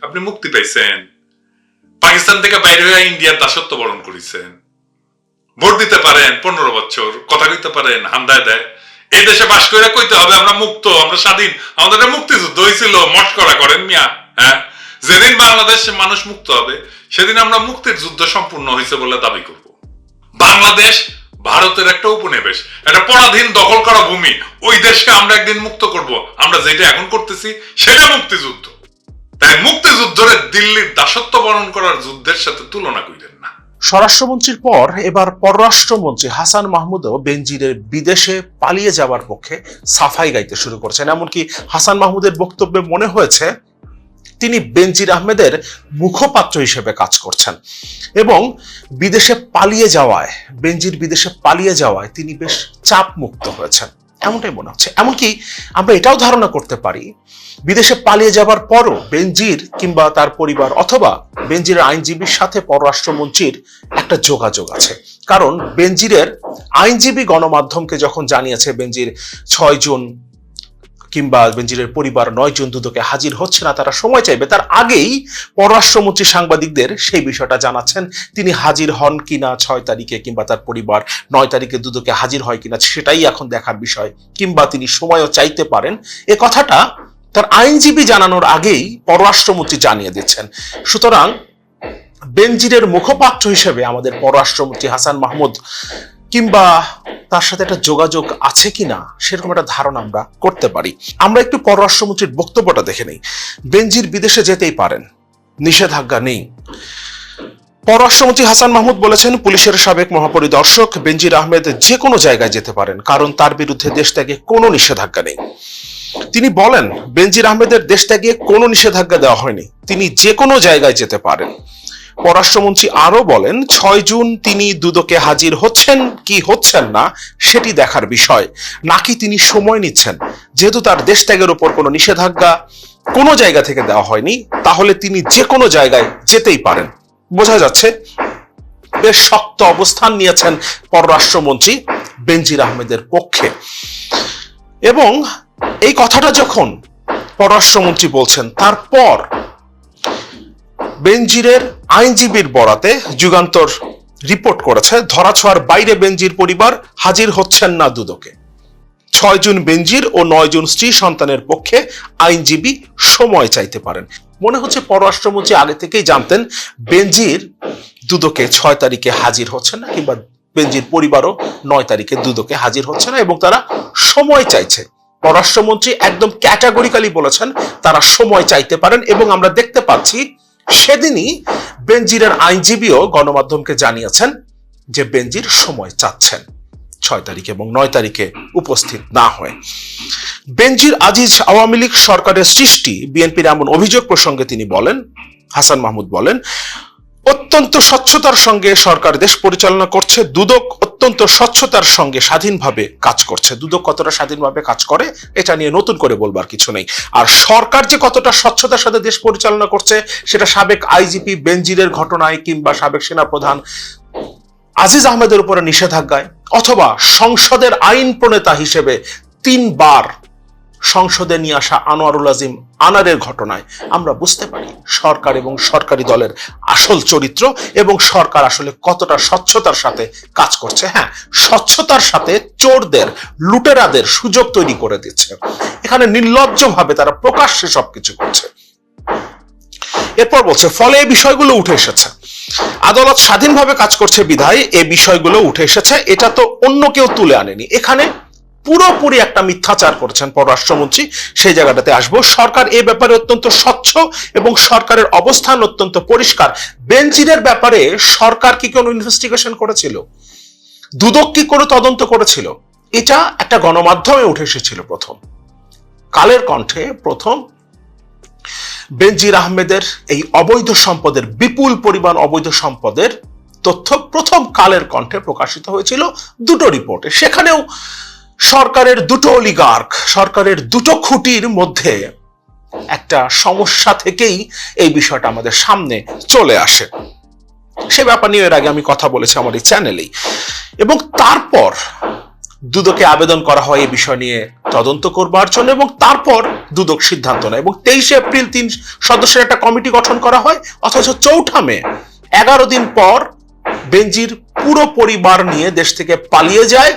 আপনি মুক্তি পাইছেন। পাকিস্তান থেকে বাইরে হয়ে ইন্ডিয়ার দাসত্ব বরণ করেছেন। ভোট দিতে পারেন, পনেরো বছর, কথা কইতে পারেন হান্দায় দেয়। এই দেশে বাস করে কইতে হবে, আমরা মুক্ত, আমরা স্বাধীন। আমাদের মুক্তিযুদ্ধ হয়েছিল মস্করা করেন মিয়া হ্যাঁ? যেদিন বাংলাদেশে মানুষ মুক্ত হবে, সেদিন আমরা মুক্তির যুদ্ধ সম্পূর্ণ হয়েছে বলে দাবি করব। বাংলাদেশ ভারতের একটা উপনিবেশ, একটা পরাধীন দখল করা ভূমি। ওই দেশকে আমরা একদিন মুক্ত করব। আমরা যেটা এখন করতেছি, সেটা মুক্তিযুদ্ধ। তাই মুক্তিযুদ্ধরে দিল্লির দাসত্ব বরণ করার যুদ্ধের সাথে তুলনা করিলেন না। স্বরাষ্ট্রমন্ত্রীর পর এবার পররাষ্ট্রমন্ত্রী হাসান মাহমুদও বেনজিরের বিদেশে পালিয়ে যাওয়ার পক্ষে সাফাই গাইতে শুরু করেছেন। এমনকি হাসান মাহমুদের বক্তব্যে মনে হয়েছে, তিনি বেনজির আহমেদের মুখপাত্র হিসেবে কাজ করছেন। এবং বিদেশে পালিয়ে যাওয়ায়, বেনজির বিদেশে পালিয়ে যাওয়ায় তিনি বেশ চাপ মুক্ত হয়েছেন। এমনটাই মনে হচ্ছে। এমনকি আমরা এটাও ধারণা করতে পারি, বিদেশে পালিয়ে যাবার পরও বেনজির কিংবা তার পরিবার অথবা বেনজিরের আইনজীবীর সাথে পররাষ্ট্রমন্ত্রীর একটা যোগাযোগ আছে। কারণ বেনজিরের আইনজীবী গণমাধ্যমকে যখন জানিয়েছে বেনজির ছয় জুন কিংবা বেনজিরের পরিবার নয় জুন দুদকে হাজির হচ্ছে না, তারা সময় চাইবে। তার আগেই পররাষ্ট্রমন্ত্রী সাংবাদিকদের সেই বিষয়টা জানাচ্ছেন, তিনি হাজির হন কিনা ছয় তারিখে কিংবা তার পরিবার নয় তারিখে দুদকে হাজির হয় কিনা সেটাই এখন দেখার বিষয়, কিংবা তিনি সময়ও চাইতে পারেন। এ কথাটা তার আইনজীবী জানানোর আগেই পররাষ্ট্রমন্ত্রী জানিয়ে দিচ্ছেন। সুতরাং বেনজিরের মুখপাত্র হিসেবে আমাদের পররাষ্ট্রমন্ত্রী হাসান মাহমুদ কিংবা তার সাথে একটা যোগাযোগ আছে কিনা, সেরকম একটা ধারণা আমরা করতে পারি। আমরা একটু পররাষ্ট্রমন্ত্রীর বক্তব্যটা দেখে নেই। বেনজির বিদেশে যেতেই পারেন, নিষেধাজ্ঞা নেই। পররাষ্ট্রমন্ত্রী হাসান মাহমুদ বলেছেন, পুলিশের সাবেক মহাপরিদর্শক বেনজির আহমেদ যে কোনো জায়গায় যেতে পারেন, কারণ তার বিরুদ্ধে দেশ ত্যাগে কোনো নিষেধাজ্ঞা নেই। তিনি বলেন, বেনজির আহমেদের দেশ ত্যাগে কোনো নিষেধাজ্ঞা দেওয়া হয়নি। তিনি যে কোনো জায়গায় যেতে পারেন। পররাষ্ট্রমন্ত্রী আরও বলেন, ছয় জুন তিনি দুদকে হাজির হচ্ছেন কি হচ্ছেন না, সেটি দেখার বিষয়। নাকি তিনি সময় নিচ্ছেন? যেহেতু তার দেশ ত্যাগের উপর কোনো নিষেধাজ্ঞা কোনো জায়গা থেকে দেওয়া হয়নি, তাহলে তিনি যে কোনো জায়গায় যেতেই পারেন। বোঝা যাচ্ছে, বেশ শক্ত অবস্থান নিয়েছেন পররাষ্ট্রমন্ত্রী বেনজির আহমেদের পক্ষে। এবং এই কথাটা যখন পররাষ্ট্রমন্ত্রী বলছেন, তারপর বেনজিরের আইনজীবীর বরাতে যুগান্তর রিপোর্ট করেছে, ধরাছোঁয়ার বাইরে বেনজির পরিবার হাজির হচ্ছেন না দুদকে। ছয় জুন বেনজির ও নয় জুন স্ত্রী সন্তানের পক্ষে আইনজীবী সময় চাইতে পারেন। মনে হচ্ছে পররাষ্ট্রমন্ত্রী আগে থেকেই জানতেন বেনজির দুদকে ছয় তারিখে হাজির হচ্ছেন না, কিংবা বেনজির পরিবারও নয় তারিখে দুদকে হাজির হচ্ছে না, এবং তারা সময় চাইছে। পররাষ্ট্রমন্ত্রী একদম ক্যাটাগরিক্যালি বলেছেন, তারা সময় চাইতে পারেন, এবং আমরা দেখতে পাচ্ছি সেদিনই বেনজিরের আইনজীবীও গণমাধ্যমকে জানিয়েছেন যে বেনজির সময় চাচ্ছেন। ছয় তারিখ এবং নয় তারিখে উপস্থিত না হয়। বেনজির আজিজ আওয়ামী লীগ সরকারের সৃষ্টি, বিএনপির এমন অভিযোগ প্রসঙ্গে তিনি বলেন, হাসান মাহমুদ বলেন অত্যন্ত স্বচ্ছতার সঙ্গে সরকার দেশ পরিচালনা করছে। দুদক অত্যন্ত স্বচ্ছতার সঙ্গে স্বাধীনভাবে কাজ করছে। দুদক কতটা স্বাধীনভাবে কাজ করে, এটা নিয়ে নতুন করে বলবার কিছু নেই। আর সরকার যে কতটা স্বচ্ছতার সাথে দেশ পরিচালনা করছে, সেটা সাবেক আইজিপি বেনজিরের ঘটনায় কিংবা সাবেক সেনাপ্রধান আজিজ আহমেদের উপরে নিষেধাজ্ঞায়, অথবা সংসদের আইন প্রণেতা হিসেবে তিনবার সংসদে নিয়ে আসা আনোয়ারুল আজিম আনারের ঘটনায় আমরা বুঝতে পারি সরকার এবং সরকারি দলের আসল চরিত্র এবং সরকার আসলে কতটা স্বচ্ছতার সাথে কাজ করছে। হ্যাঁ স্বচ্ছতার সাথে চোরদের, লুটেরাদের সুযোগ তৈরি করে দিচ্ছে। এখানে নির্লজ্জভাবে তারা প্রকাশ্যে সবকিছু করছে। এরপর বলছে, ফলে এই বিষয়গুলো উঠে এসেছে। আদালত স্বাধীনভাবে কাজ করছে বিধায়, এই বিষয়গুলো উঠে এসেছে। এটা তো অন্য কেউ তুলে আনেনি। এখানে পুরোপুরি একটা মিথ্যাচার করেছেন পররাষ্ট্রমন্ত্রী। সেই জায়গাটাতে আসব। সরকার এ ব্যাপারে অত্যন্ত স্বচ্ছ এবং সরকারের অবস্থান অত্যন্ত পরিষ্কার। বেঞ্জিরের ব্যাপারে সরকার কি কোনো ইনভেস্টিগেশন করেছিল? দুদক কি কোনো তদন্ত করেছিল? এটা একটা গণমাধ্যমে উঠে এসেছিল প্রথম। কালের কণ্ঠে প্রথম। বেনজির আহমেদের এই অবৈধ সম্পদের, বিপুল পরিমাণ অবৈধ সম্পদের তথ্য প্রথম কালের কণ্ঠে প্রকাশিত হয়েছিল দুটো রিপোর্টে। সেখানেও সরকারের দুটো অলিগার্ক সরকারের দুটো খুঁটির মধ্যে একটা সমস্যা থেকেই এই বিষয়টা আমাদের সামনে চলে আসে। সে ব্যাপার নিয়ে এর আগে আমি কথা বলেছি আমার এই চ্যানেলেই এবং তারপর দুদকে আবেদন করা হয় এই বিষয় নিয়ে তদন্ত করবার জন্য এবং তারপর দুদক সিদ্ধান্ত নেয় এবং তেইশে এপ্রিল তিন সদস্যের একটা কমিটি গঠন করা হয়, অথচ চৌঠা মে, এগারো দিন পর বেঞ্জির পুরো পরিবার নিয়ে দেশ থেকে পালিয়ে যায়।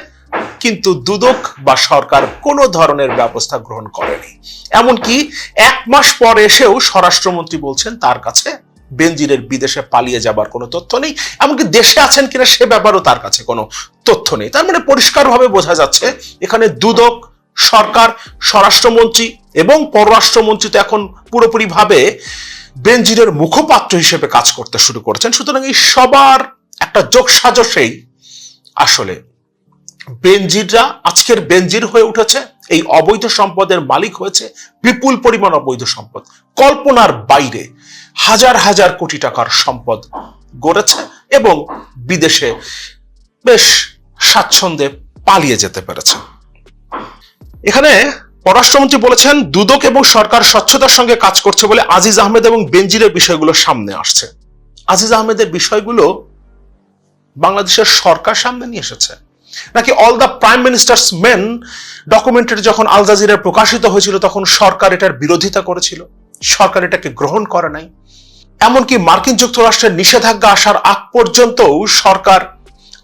কিন্তু দুদক বা সরকার কোনো ধরনের ব্যবস্থা গ্রহণ করেনি। এমনকি এক মাস পর এসেও স্বরাষ্ট্রমন্ত্রী বলছেন তার কাছে বেনজিরের বিদেশে পালিয়ে যাবার কোনো তথ্য নেই, এমনকি দেশে আছেন কিনা সে ব্যাপারও তার কাছে কোনো তথ্য নেই। তার মানে পরিষ্কারভাবে বোঝা যাচ্ছে, এখানে দুদক, সরকার, স্বরাষ্ট্রমন্ত্রী এবং পররাষ্ট্রমন্ত্রী তো এখন পুরোপুরিভাবে বেনজিরের মুখপাত্র হিসেবে কাজ করতে শুরু করেছেন। সুতরাং এই সবার একটা যোগ সাজসেই আসলে বেনজিররা আজকের বেনজির হয়ে উঠেছে। এই অবৈধ সম্পদের মালিক হয়েছে বিপুল পরিমাণ অবৈধ সম্পদ। কল্পনার বাইরে হাজার হাজার কোটি টাকার সম্পদ গড়েছে এবং বিদেশে বেশ স্বাচ্ছন্দ্যে পালিয়ে যেতে পেরেছে। এখানে পররাষ্ট্রমন্ত্রী বলেছেন, দুদক এবং সরকার স্বচ্ছতার সঙ্গে কাজ করছে বলে আজিজ আহমেদ এবং বেনজিরের বিষয়গুলো সামনে আসছে। আজিজ আহমেদের বিষয়গুলো বাংলাদেশের সরকার সামনে নিয়ে এসেছে। নাকি all the prime minister's men documentary যখন আল জাজিরায় প্রকাশিত হয়েছিল, তখন সরকার এটার বিরোধিতা করেছিল। সরকার এটাকে গ্রহণ করে নাই। এমনকি মার্কিন যুক্তরাষ্ট্রের নিষেধাজ্ঞা আসার আগ পর্যন্তও সরকার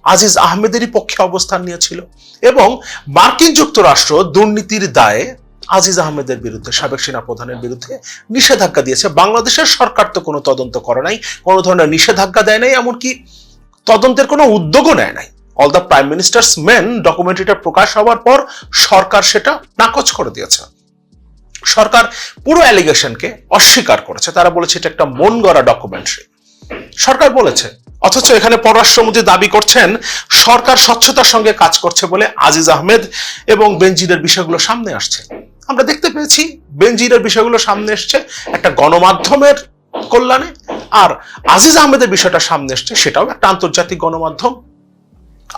আজিজ আহমেদেরই পক্ষে অবস্থান নিয়েছিল। এবং মার্কিন যুক্তরাষ্ট্র দুর্নীতির দায়ে আজিজ আহমেদের বিরুদ্ধে, সাবেক সেনা প্রধানের বিরুদ্ধে নিষেধাজ্ঞা দিয়েছে। বাংলাদেশের সরকার তো কোনো তদন্ত করে নাই, কোনো ধরনের নিষেধাজ্ঞা দেয় নাই, এমনকি তদন্তের কোনো উদ্যোগও নেয় নাই। All the prime minister's men ডকুমেন্টারিটা প্রকাশ হওয়ার পর সরকার সেটা নাকচ করে দিয়েছে। সরকার পুরো অ্যালিগেশনকে অস্বীকার করেছে। তারা বলেছে এটা একটা মন গড়া ডকুমেন্টারি সরকার বলেছে, অথচ এখানে পররাষ্ট্রমন্ত্রী দাবি করছেন, সরকার স্বচ্ছতার সঙ্গে কাজ করছে বলে আজিজ আহমেদ এবং বেনজিরের বিষয়গুলো সামনে আসছে। আমরা দেখতে পেয়েছি বেনজিরের বিষয়গুলো সামনে এসছে একটা গণমাধ্যমের কল্যাণে, আর আজিজ আহমেদের বিষয়টা সামনে এসছে, সেটাও একটা আন্তর্জাতিক গণমাধ্যম।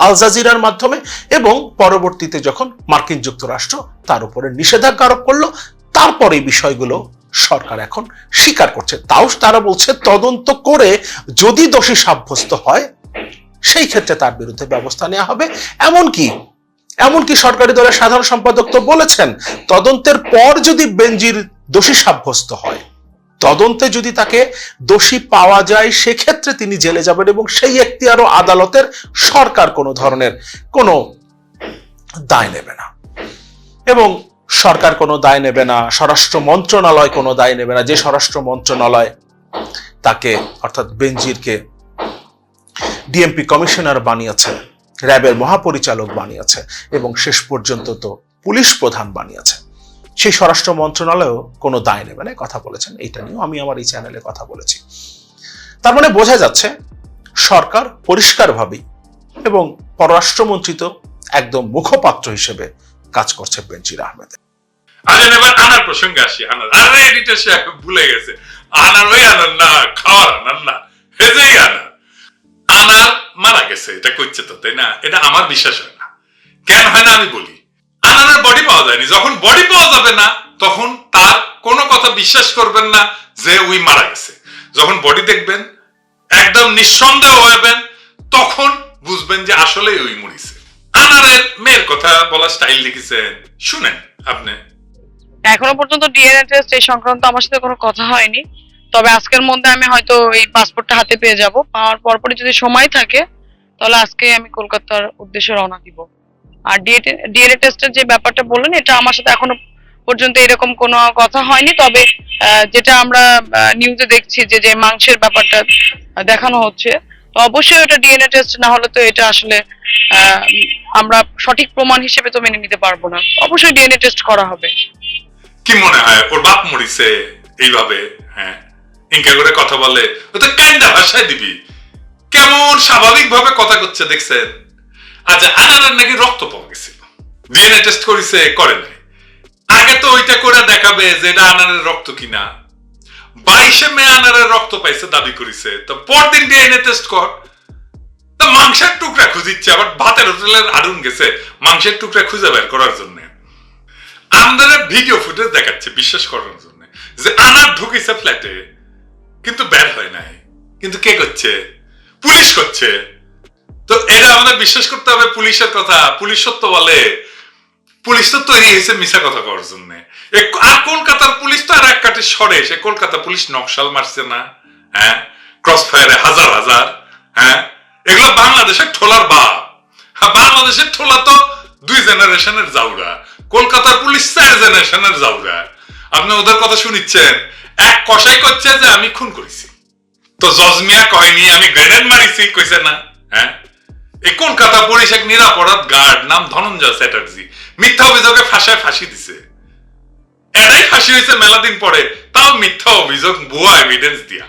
আল জাজিরার মাধ্যমে এবং পরবর্তীতে যখন মার্কিন যুক্তরাষ্ট্র তার উপরে নিষেধাজ্ঞা আরোপ করল, তারপরে বিষয়গুলো সরকার এখন স্বীকার করছে। তাও তারা বলছে তদন্ত করে যদি দোষী সাব্যস্ত হয়, সেই ক্ষেত্রে তার বিরুদ্ধে ব্যবস্থা নেওয়া হবে। এমনকি এমনকি সরকারি দলের সাধারণ সম্পাদক তো বলেছেন, তদন্তের পর যদি বেনজির দোষী সাব্যস্ত হয় তদন্তে যদি তাকে দোষী পাওয়া যায়, সেক্ষেত্রে তিনি জেলে যাবেন এবং সেই এখতিয়ারও আদালতের সরকার কোনো ধরনের কোনো দায় নেবে না। এবং সরকার কোনো দায় নেবে না, স্বরাষ্ট্র মন্ত্রণালয় কোনো দায় নেবে না। যে স্বরাষ্ট্র মন্ত্রণালয় তাকে, অর্থাৎ বেনজিরকে ডিএমপি কমিশনার বানিয়েছে, র্যাবের মহাপরিচালক বানিয়েছে এবং শেষ পর্যন্ত তো পুলিশ প্রধান বানিয়েছে। সেই স্বরাষ্ট্র মন্ত্রণালয়ও কোনো দায় নেবে না কথা বলেছেন। এইটা নিয়েও আমি আমার এই চ্যানেলে কথা বলেছি। তার মানে বোঝা যাচ্ছে সরকার পরিষ্কারভাবেই এবং পররাষ্ট্রমন্ত্রী তো একদম মুখপাত্র হিসেবে কাজ করছে বেনজির আহমেদ। আরে এবার আনার প্রসঙ্গে আসি, আনার। আরে এডিটর সাহেব ভুলে গেছে। আনার ওই আনার না, খাওয়ার আনার না, হেজেই আনার। আনার মারা গেছে, এটা করছে তো, তাই না? এটা আমার বিশ্বাস হয় না। কেন হয় না আমি বলি? আনারের বডি পাওয়া যায়নি। যখন বডি পাওয়া যাবে না, তখন তার কোনো কথা বিশ্বাস করবেন না যে ওই মারা গেছে। যখন বডি দেখবেন, একদম নিঃসন্দেহ হবেন তখন বুঝবেন যে আসলেই ওই মরিছে। আনারের মেয়ের কথা বলা স্টাইল শুনেন আপনি। এখনও পর্যন্ত ডিএনএ টেস্ট এই সংক্রান্ত আমার সাথে কোনো কথা হয়নি। তবে আজকের মধ্যে আমি হয়তো এই পাসপোর্টটা হাতে পেয়ে যাব। পাওয়ার পরপরই যদি সময় থাকে, তাহলে আজকে আমি কলকাতার উদ্দেশ্যে রওনা দিব। আর ডিএনএ টেস্টের যে ব্যাপারটা বললেন, এটা আমার সাথে এখনও পর্যন্ত এরকম কোনো কথা হয়নি। তবে যেটা আমরা নিউজে দেখছি যে যে মাংসের ব্যাপারটা দেখানো হচ্ছে, তো অবশ্যই এটা ডিএনএ টেস্ট না হলে তো এটা আসলে আমরা সঠিক প্রমাণ হিসেবে তো মেনে নিতে পারব না। অবশ্যই ডিএনএ টেস্ট করা হবে। কি মনে হয় ওর বাপ মরিছে এইভাবে? হ্যাঁ ইনকা করে কথা বলে ও তো কাইন্ডা ভাষায় দিবি। কেমন স্বাভাবিক ভাবে কথা করছে, দেখছেন? আচ্ছা আনারের নাকি রক্ত পাওয়া গেছিল ডিএনএ টেস্ট করেছে করে নাই। আগে তো ওইটা করে দেখাবে যে এটা আনারের রক্ত কিনা। বাইশে মে আনারের রক্ত পাইছে দাবি করেছে তো পরদিন ডিএনএ টেস্ট কর। তো মাংসের টুকরা খুঁজিচ্ছে, আবার ভাতের হোটেলের আড়ুন গেছে। মাংসের টুকরা খুঁজে বের করার জন্য। আমাদের ভিডিও ফুটেজ দেখাচ্ছে, বিশ্বাস করার জন্য। যে আনার ঢুকেছে ফ্ল্যাটে কিন্তু বের হয় নাই। কিন্তু কে করছে? পুলিশ করছে। তো এটা আমাদের বিশ্বাস করতে হবে পুলিশের কথা পুলিশ সত্য বলে। পুলিশ তো তৈরি হয়েছে মিশা কথা করার জন্য। আর কলকাতার পুলিশ তো আর এক কাটে সরে সে কলকাতা পুলিশ নকশাল মারছে না হ্যাঁ? ক্রস ফায়ারে হাজার হাজার হ্যাঁ? এগুলো বাংলাদেশের ঠোলার বাপ। হ্যাঁ, বাংলাদেশের ঠোলা তো দুই জেনারেশনের জাউরা কলকাতার পুলিশ চার জেনারেশনের জাউরা। আপনি ওদের কথা শুনিচ্ছেন এক কষাই করছে যে আমি খুন করেছি। তো জজমিয়া কয়নি আমি গ্রেনেড মারিছি কইছে না হ্যাঁ? এই কলকাতা পুলিশ এক নিরাপরাধ গার্ড নাম ধনঞ্জয় চ্যাটার্জি। মিথ্যা অভিযোগে ফাঁসায় ফাঁসি দিছে। এরাই ফাঁসি হয়েছে মেলা দিন পরে। তাও মিথ্যা অভিযোগ ভুয়া এভিডেন্স দিয়া।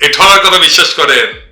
এ ঠলার কথা বিশ্বাস করেন।